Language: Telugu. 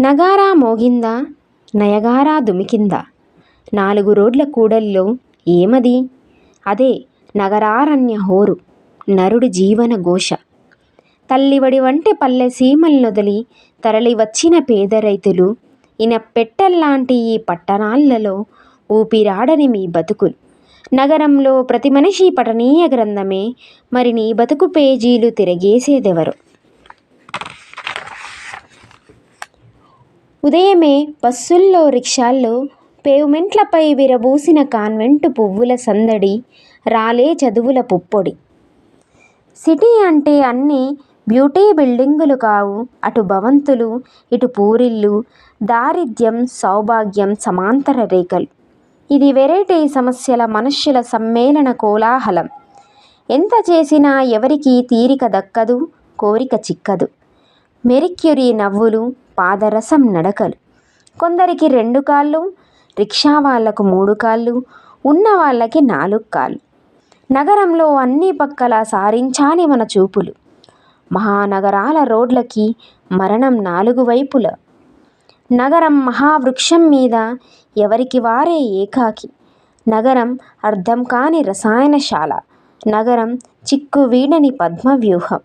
నగారా మోగిందా? నయగారా దుమికిందా? నాలుగు రోడ్ల కూడల్లో ఏమది? అదే నగరారణ్య హోరు నరుడి జీవన ఘోష. తల్లివడి వంటి పల్లె సీమల్నొదలి తరలి వచ్చిన పేద రైతులు ఇన పెట్టెల్లాంటి ఈ పట్టణాలలో ఊపిరాడని మీ బతుకులు. నగరంలో ప్రతి మనిషి పఠనీయ గ్రంథమే మరి నీ బతుకు పేజీలు తిరగేసేదెవరు? ఉదయమే బస్సుల్లో రిక్షాల్లో పేవ్మెంట్లపై విరబూసిన కాన్వెంటు పువ్వుల సందడి రాలే చదువుల పుప్పొడి. సిటీ అంటే అన్నీ బ్యూటీ బిల్డింగులు కావు. అటు భవంతులు ఇటు పూరిళ్ళు దారిద్ర్యం సౌభాగ్యం సమాంతర రేఖలు. ఇది వెరైటీ సమస్యల మనుష్యుల సమ్మేళన కోలాహలం. ఎంత చేసినా ఎవరికీ తీరిక దక్కదు కోరిక చిక్కదు. మెరిక్యూరీ నవ్వులు పాదరసం నడకలు. కొందరికి రెండు కాళ్ళు రిక్షా వాళ్ళకు మూడు కాళ్ళు ఉన్న వాళ్ళకి నాలుగు కాళ్ళు. నగరంలో అన్ని పక్కల సారించాలి మన చూపులు. మహానగరాల రోడ్లకి మరణం నాలుగు వైపుల. నగరం మహావృక్షం మీద ఎవరికి వారే ఏకాకి. నగరం అర్థం కాని రసాయనశాల. నగరం చిక్కు వీడని పద్మవ్యూహం.